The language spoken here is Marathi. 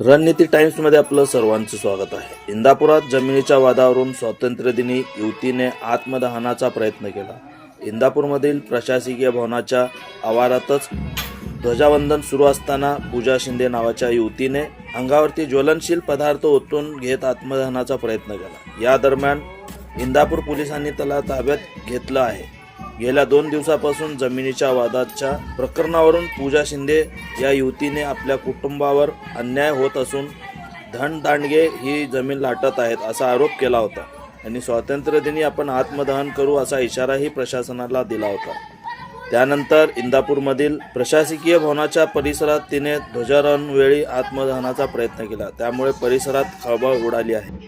रणनीती टाइम्समध्ये आपलं सर्वांचं स्वागत आहे. इंदापुरात जमिनीच्या वादावरून स्वातंत्र्यदिनी युवतीने आत्मदहनाचा प्रयत्न केला. इंदापूरमधील प्रशासकीय भवनाच्या आवारातच ध्वजावंदन सुरू असताना पूजा शिंदे नावाच्या युवतीने अंगावरती ज्वलनशील पदार्थ ओतून घेत आत्मदहनाचा प्रयत्न केला. या दरम्यान इंदापूर पोलिसांनी त्याला ताब्यात घेतलं आहे. गेल्या दोन दिवसापासून जमिनीच्या वादाच्या प्रकरणावरून पूजा शिंदे या युवतीने आपल्या कुटुंबावर अन्याय होत असून धनदांडगे ही जमीन लाटत आहेत असा आरोप केला होता. आणि स्वातंत्र्यदिनी आपण आत्मदहन करू असा इशाराही प्रशासनाला दिला होता. त्यानंतर इंदापूरमधील प्रशासकीय भवनाच्या परिसरात तिने ध्वजारोहणवेळी आत्मदहनाचा प्रयत्न केला. त्यामुळे परिसरात खळबळ उडाली आहे.